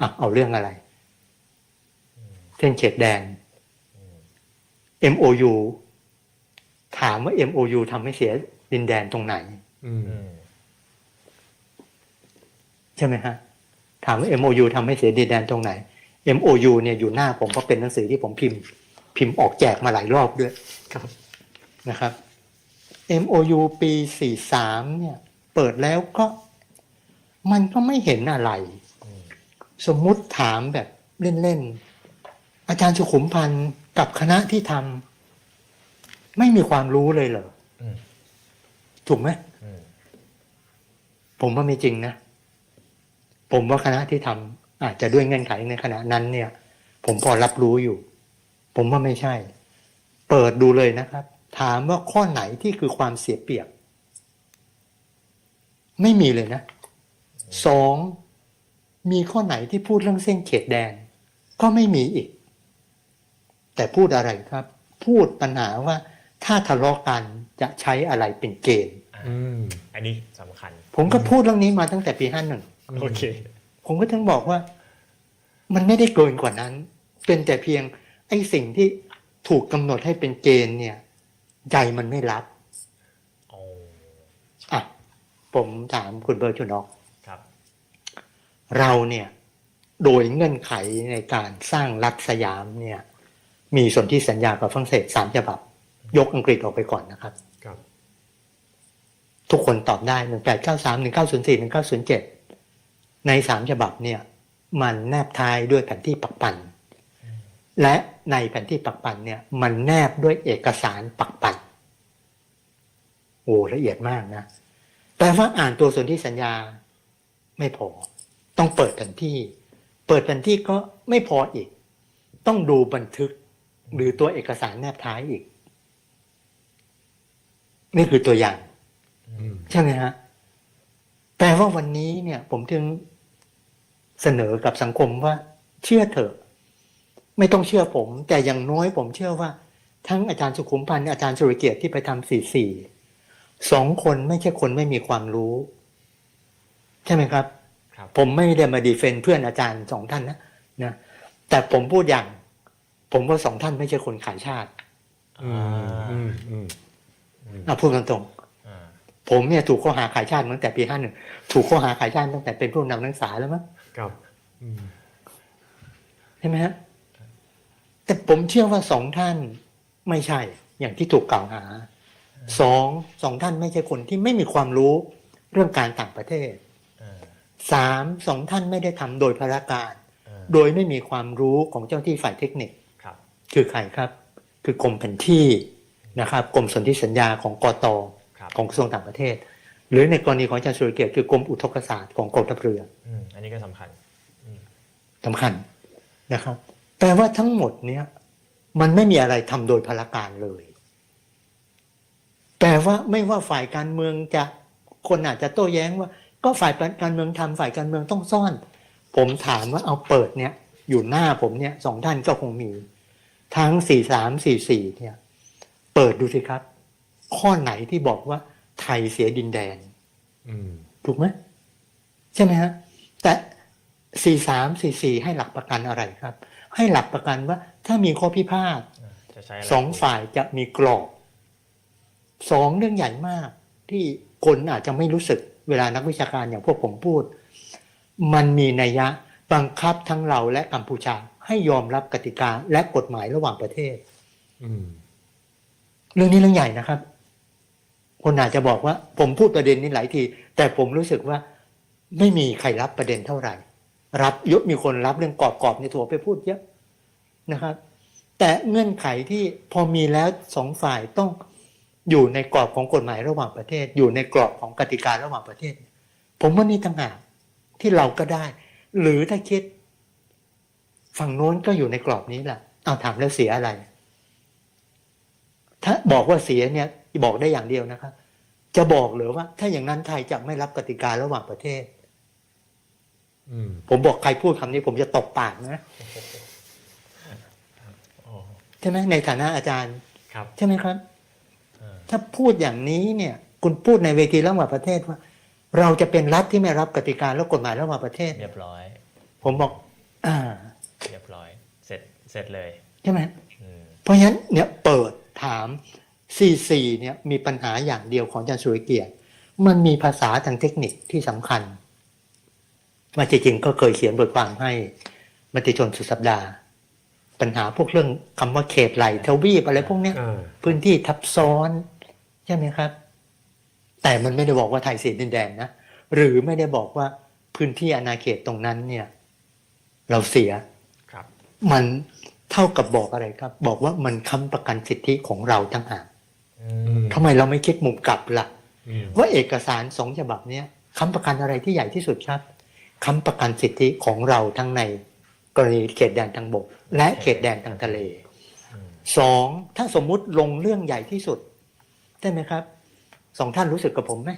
อะเอาเรื่องอะไร เส้นเขตแดน MOU ถามว่า MOU ทำให้เสียดินแดนตรงไหนอืมอืมใช่ไหมฮะ ถามว่า MOU ทำให้เสียดินแดนตรงไหน MOU เนี่ยอยู่หน้าผมเพราะเป็นหนังสือที่ผมพิมพ์ พิมพ์ออกแจกมาหลายรอบด้วยครับนะครับ MOU ปี 43 เนี่ย เปิดแล้วก็ มันก็ไม่เห็นอะไรอืม สมมุติถามแบบเล่นๆอาจารย์สุขุมพันธ์กับคณะที่ทำไม่มีความรู้เลยเหรออืมถูกไหมอืมผมว่าไม่จริงนะ ผมว่าคณะที่ทำอาจจะด้วยเงื่อนไขในขณะนั้น เนี่ย ผมพอรับรู้อยู่ ผมว่าไม่ใช่ เปิดดูเลยนะครับ ถามว่าข้อไหนที่คือความเสียเปรียบ ไม่มีเลยนะสอง มีข้อไหนที่พูดเรื่องเส้นเขตแดน ก็ไม่มีอีก แต่พูดอะไรครับ พูดปัญหาว่าถ้าทะเลาะกันจะใช้อะไรเป็นเกณฑ์อ่าอืมอันนี้สำคัญ ผมก็พูดเรื่องนี้มาตั้งแต่ปีห้าหนึ่งโอเค ผมก็ถึงบอกว่า มันไม่ได้เกินกว่านั้น เป็นแต่เพียงไอ้สิ่งที่ถูกกำหนดให้เป็นเกณฑ์เนี่ยใจมันไม่รับโอ้อะผมถามคุณเบอร์ชุนอกครับ เราเนี่ยโดยเงื่อนไขในการสร้างรัฐสยามเนี่ยมีสนธิสัญญากับฝรั่งเศสสามฉบับ ยกอังกฤษออกไปก่อนนะครับครับ ทุกคนตอบได้หนึ่งแปดเก้าสามหนึ่งเก้าศูนย์สี่หนึ่งเก้าศูนย์เจ็ดในสามฉบับเนี่ยมันแนบท้ายด้วยแผนที่ปักปันและในแผนที่ปักปันเนี่ยมันแนบด้วยเอกสารปักปันโอ้ละเอียดมากนะ แต่ว่าอ่านตัวสนธิสัญญาไม่พอ ต้องเปิดแผนที่ เปิดแผนที่ก็ไม่พออีก ต้องดูบันทึกหรือตัวเอกสารแนบท้ายอีก นี่คือตัวอย่างอืมใช่ไหมฮะแปลว่าวันนี้เนี่ย ผมถึงเสนอกับสังคมว่า เชื่อเถอะ ไม่ต้องเชื่อผม แต่อย่างน้อยผมเชื่อว่า ทั้งอาจารย์สุขุมพันธ์อาจารย์สุรเกียรติที่ไปทำสี่สี่สองคนไม่ใช่คนไม่มีความรู้ ใช่ไหมครับครับ ผมไม่ได้มาดีเฟนต์เพื่อนอาจารย์สองท่านนะนะแต่ผมพูดอย่าง ผมว่าสองท่านไม่ใช่คนขายชาติอืมอืมอืมเอาพูดกันตรงอ่าผมเนี่ยถูกข้อหาขายชาติมาตั้งแต่ปีห้าหนึ่งถูกข้อหาขายชาติตั้งแต่เป็นผู้นำนักศึกษาแล้วมั้งครับอืมใช่ไหมฮะแต่ผมเชื่อว่าสองท่านไม่ใช่ อย่างที่ถูกกล่าวหาสองสองท่านไม่ใช่คนที่ไม่มีความรู้เรื่องการต่างประเทศอ่า สามสองท่านไม่ได้ทำโดยพละการอ่าโดยไม่มีความรู้ของเจ้าที่ฝ่ายเทคนิคครับ คือใครครับ คือกรมแผนที่นะครับกรมสนธิสัญญาของกตครับของกระทรวงต่างประเทศ หรือในกรณีของอาจารย์สุรเกียรติคือกรมอุทกศาสตร์ของกองทัพเรืออืมอันนี้ก็สำคัญสำคัญนะครับแปลว่าทั้งหมดเนี้ยมันไม่มีอะไรทำโดยพละการเลยแปลว่าไม่ว่าฝ่ายการเมืองจะคนอาจจะโต้แย้งว่า ก็ฝ่ายการเมืองทำฝ่ายการเมืองต้องซ่อน ผมถามว่าเอาเปิดเนี่ย อยู่หน้าผมเนี่ยสองท่านก็คงมี ทั้งสี่สามสี่สี่เนี่ย เปิดดูสิครับ ข้อไหนที่บอกว่าไทยเสียดินแดนอืมถูกไหมใช่ไหมฮะแต่สี่สามสี่สี่ให้หลักประกันอะไรครับ ให้หลักประกันว่าถ้ามีข้อพิพาทอ่าจะใช้อะไรสองฝ่ายจะมีกรอบสองเรื่องใหญ่มากที่คนอาจจะไม่รู้สึก เวลานักวิชาการอย่างพวกผมพูด มันมีนัยยะบังคับทั้งเราและกัมพูชาให้ยอมรับกติกาและกฎหมายระหว่างประเทศอืมเรื่องนี้เรื่องใหญ่นะครับ คนอาจจะบอกว่า ผมพูดประเด็นนี้หลายที แต่ผมรู้สึกว่า ไม่มีใครรับประเด็นเท่าไหร่ รับยกมีคนรับเรื่องกรอบกรอบในถั่วไปพูดเยอะนะครับ แต่เงื่อนไขที่พอมีแล้วสองฝ่ายต้อง อยู่ในกรอบของกฎหมายระหว่างประเทศ อยู่ในกรอบของกติการะหว่างประเทศ ผมว่านี่ต่างหากที่เราก็ได้ หรือถ้าคิด ฝั่งโน้นก็อยู่ในกรอบนี้แหละเอาถามแล้วเสียอะไร ถ้าบอกว่าเสียเนี่ยบอกได้อย่างเดียวนะครับ จะบอกหรือว่า ถ้าอย่างนั้นไทยจะไม่รับกติการะหว่างประเทศอืมผมบอกใครพูดคำนี้ ผมจะตบปากนะโอ้ใช่ไหมในฐานะอาจารย์ครับใช่ไหมครับอ่า ถ้าพูดอย่างนี้เนี่ยคุณพูดในเวทีระหว่างประเทศว่า เราจะเป็นรัฐที่ไม่รับกติกาและกฎหมายระหว่างประเทศ เรียบร้อย ผมบอก อ่า เรียบร้อย เสร็จเสร็จเลยใช่ไหมอืมเพราะฉะนั้นเนี่ยเปิดถาม C4 เนี่ยมีปัญหาอย่างเดียวของอาจารย์สุริเกียรติ มันมีภาษาทางเทคนิคที่สำคัญมาจริงๆก็เคยเขียนบทความให้มติชนสุดสัปดาห์ ปัญหาพวกเรื่องคำว่าเขตไหลทวีปอะไรพวกเนี้ยอ่าพื้นที่ทับซ้อน ใช่ไหมครับ แต่มันไม่ได้บอกว่าไทยเสียดินแดนนะหรือไม่ได้บอกว่าพื้นที่อาณาเขตตรงนั้นเนี่ย เราเสียครับ มันเท่ากับบอกอะไรครับ บอกว่ามันค้ำประกันสิทธิของเราทั้งหากอือืมมทำไมเราไม่คิดมุมกลับล่ะอืมว่าเอกสารสองฉบับเนี้ยค้ำประกันอะไรที่ใหญ่ที่สุดครับค้ำประกันสิทธิของเราทั้งในกรณีเขตแดนทางบก และเขตแดนทางทะเลอืมสองถ้าสมมุติลงเรื่องใหญ่ที่สุด ได้ไหมครับสองท่านรู้สึกกับผมไหม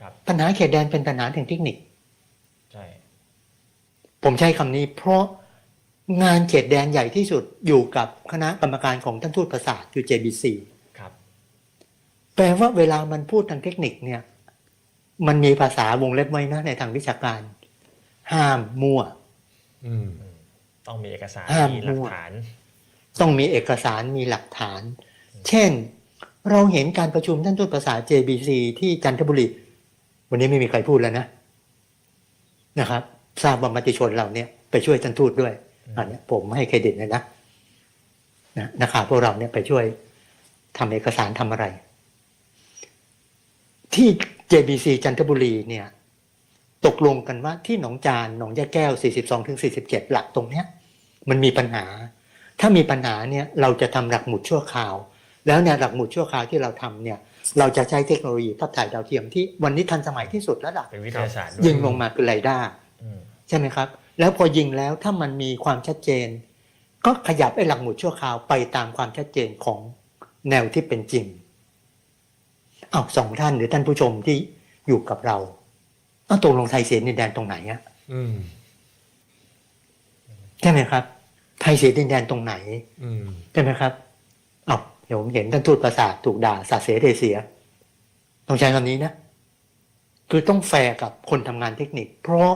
ครับปัญหาเขตแดนเป็นปัญหาทางเทคนิค ใช่ ผมใช้คำนี้ เพราะงานเขตแดนใหญ่ที่สุดอยู่กับคณะกรรมการของท่านทูตประสาทคือ JBC ครับ แปลว่าเวลามันพูดทางเทคนิคเนี่ย มันมีภาษาวงเล็บไว้นะในทางวิชาการ ห้ามมั่ว อืมอืมต้องมีเอกสารห้ามมีหลัมั่กวฐาน ต้องมีเอกสารมีหลักฐาน เช่น เราเห็นการประชุมท่านทูตภาษา JBC ที่จันทบุรี วันนี้ไม่มีใครพูดแล้วนะนะครับทราบว่ามติชนเราเนี่ยไปช่วยท่านทูตด้วยอันนี้ผมให้เครดิตเลยนะนะนะครับพวกเราเนี่ยไปช่วยทำเอกสารทำอะไร ที่ JBC จันทบุรีเนี่ย ตกลงกันว่าที่หนองจานหนองยะแก้ว 42ถึง47 หลักตรงเนี้ย มันมีปัญหา ถ้ามีปัญหาเนี่ย เราจะทำหลักหมุดชั่วคราว แล้วเนี่ยหลักหมุดชั่วคราวที่เราทำเนี่ยเราจะใช้เทคโนโลยีภาพถ่ายดาวเทียมที่วันนี้ทันสมัยที่สุดแล้วล่ะเป็นวิทยาศาสตร์ด้วยยิงลงมาคือไรด้าอืมใช่ไหมครับ แล้วพอยิงแล้วถ้ามันมีความชัดเจน ก็ขยับไอ้หลักหมุดชั่วคราวไปตามความชัดเจนของแนวที่เป็นจริงอ้าวสองท่านหรือท่านผู้ชมที่อยู่กับเราเอาตกลงไทยเสียดินแดนตรงไหนอะอืมใช่ไหมครับ ไทยเสียดินแดนตรงไหนอืมใช่ไหมครับอ้า วเดี๋ยวผมเห็นท่านทูตประสาทถูกด่าสาเสเทเสีย ต้องใช้คำนี้นะ คือต้องแฟร์กับคนทำงานเทคนิค เพราะ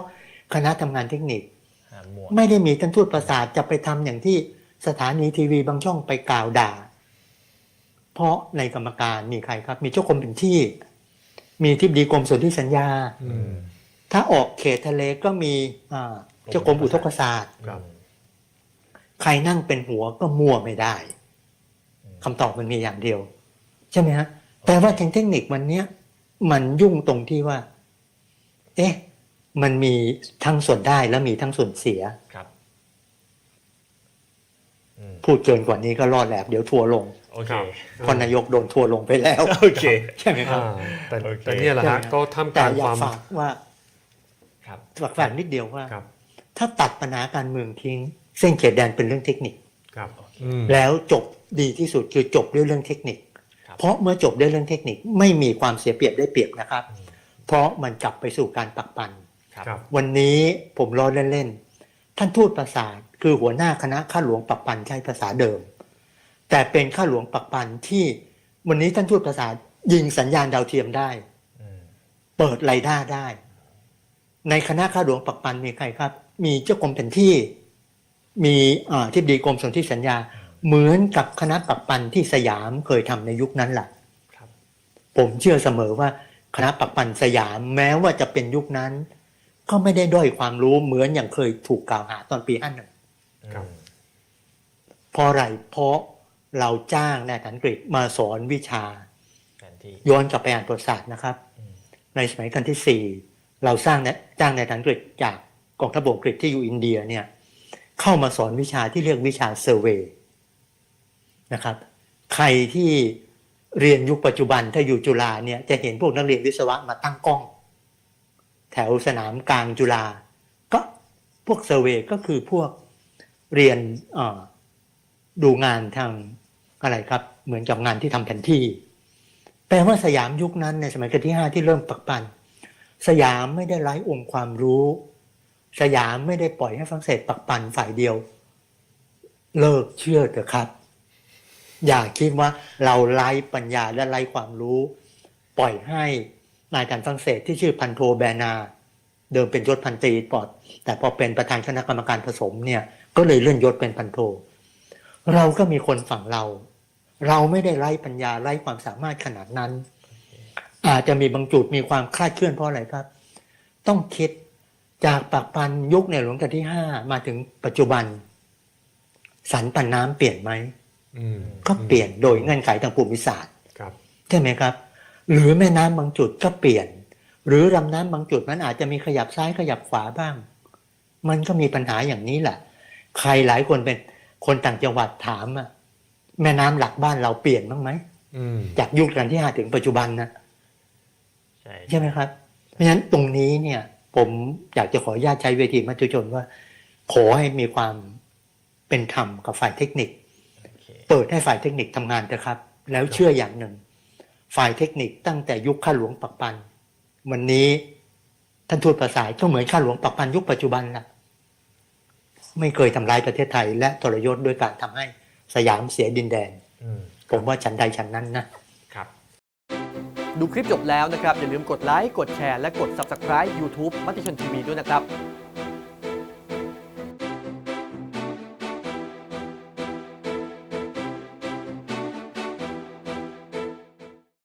คณะทำงานเทคนิคห้ามมั่วไม่ได้มีท่านทูตประสาทจะไปทำอย่างที่สถานีทีวีบางช่องไปกล่าวด่า เพราะในกรรมการมีใครครับ มีเจ้ากรมเป็นที่ มีทิบดีกรมสนธิสัญญาอืมถ้าออกเขตทะเลก็มีอ่าเจ้ากรมอุทกศาสตร์ครับอืมใครนั่งเป็นหัวก็มั่วไม่ได้อืม คำตอบมันมีอย่างเดียว ใช่ไหมฮะแต่ว่าทางเทคนิควันเนี้ยมันยุ่งตรงที่ว่า เอ๊ะ มันมีทั้งส่วนได้และมีทั้งส่วนเสียครับอืมพูดเกินกว่านี้ก็รอดแหลกเดี๋ยวทัวร์ลงโอเคครับเพราะนายกโดนทัวร์ลงไปแล้วโอเคใช่ไหมครับอ่าแต่โอเคแต่เนี่ยแหละใช่ไหมฮะครับก็ท่ามกแต่ลางอยาควากมฝากว่าครับฝากฝากนิดเดียวว่าครับถ้าตัดปัญหาการเมืองทิ้ง เส้นเขตแดนเป็นเรื่องเทคนิคครับอืมแล้วจบ ดีที่สุดคือจบด้วยเรื่องเทคนิคครับเพราะเมื่อจบด้วยเรื่องเทคนิคไม่มีความเสียเปรียบได้เปรียบนะครับอืมเพราะมันกลับไปสู่การปักปันครับครับวันนี้ผมล้อเล่นๆท่านทูตประสาทคือหัวหน้าคณะข้าหลวงปักปันใช้ภาษาเดิม แต่เป็นข้าหลวงปักปันที่วันนี้ท่านทูตประสาทยิงสัญญาณดาวเทียมได้อืมเปิดไรด้าได้ ในคณะข้าหลวงปักปันมีใครครับ มีเจ้ากรมแผนที่ มีอ่าทิบดีกรมสนธิสัญญา เหมือนกับคณะปักปันที่สยามเคยทำในยุคนั้นแหละครับผมเชื่อเสมอว่าคณะปักปันสยามแม้ว่าจะเป็นยุคนั้น ก็ไม่ได้ด้อยความรู้เหมือนอย่างเคยถูกกล่าวหาตอนปีห้าหนึ่งครับอืมเพราะอะไรเพราะเราจ้างนายฐานอังกฤษมาสอนวิชาแผนที่ย้อนกลับไปอ่านประวัติศาสตร์นะครับอืมในสมัยกันที่สี่เราสร้างนะจ้างนายฐานอังกฤษจากกองทัพบกอังกฤษที่อยู่อินเดียเนี่ยเข้ามาสอนวิชาที่เรียกวิชาเซอร์เวย์ นะครับ ใครที่เรียนยุคปัจจุบันถ้าอยู่จุฬาเนี่ยจะเห็นพวกนักเรียนวิศวะมาตั้งกล้อง แถวสนามกลางจุฬาก็พวกเซอร์เวก็คือพวกเรียนดูงานทางอะไรครับ เหมือนกับงานที่ทำแผนที่ แปลว่าสยามยุคนั้นในสมัยรัชกาลที่ห้าที่เริ่มปักปันสยามไม่ได้ไร้องค์ความรู้ สยามไม่ได้ปล่อยให้ฝรั่งเศสปักปันฝ่ายเดียว เลิกเชื่อเถอะครับ อย่าคิดว่าเราไร้ปัญญาและไร้ความรู้ ปล่อยให้นายการฝรั่งเศสที่ชื่อพันโทแบนา เดิมเป็นยศพันตรีปอด แต่พอเป็นประธานคณะกรรมการผสมเนี่ยก็เลยเลื่อนยศเป็นพันโท เราก็มีคนฝั่งเรา เราไม่ได้ไร้ปัญญาไร้ความสามารถขนาดนั้น อาจจะมีบางจุดมีความคลาดเคลื่อนเพราะอะไรครับ ต้องคิดจากปักปันยุคในหลวงรัชกาลที่ห้ามาถึงปัจจุบัน สันปันน้ำเปลี่ยนไหม ก็เปลี่ยนโดยเงื่อนไขทางภูมิศาสตร์ครับใช่ไหมครับ หรือแม่น้ำบางจุดก็เปลี่ยน หรือลำน้ำบางจุดมันอาจจะมีขยับซ้ายขยับขวาบ้าง มันก็มีปัญหาอย่างนี้แหละ ใครหลายคนเป็นคนต่างจังหวัดถามอะแม่น้ำหลักบ้านเราเปลี่ยนบ้างไหมอืมจากยุครัชกาลที่ห้าถึงปัจจุบันนะใช่ใช่ไหมครับ เพราะฉะนั้นตรงนี้เนี่ย ผมอยากจะขออนุญาตใช้เวทีมัตุชนว่า ขอให้มีความเป็นธรรมกับฝ่ายเทคนิคโอ เคเปิดให้ฝ่ายเทคนิคทำงานเถอะครับ แล้วเชื่ออย่างหนึ่ง ฝ่ายเทคนิคตั้งแต่ยุคข้าหลวงปักปัน วันนี้ท่านทูตภาษาก็เหมือนข้าหลวงปักปันยุคปัจจุบันละไม่เคยทำลายประเทศไทย และทรยศด้วยการทำให้สยามเสียดินแดนอืมผมว่าฉันใดฉันนั้นนะครับ ดูคลิปจบแล้วนะครับ อย่าลืมกดไลค์กดแชร์และกด Subscribe YouTube มติชนทีวีด้วยนะครับ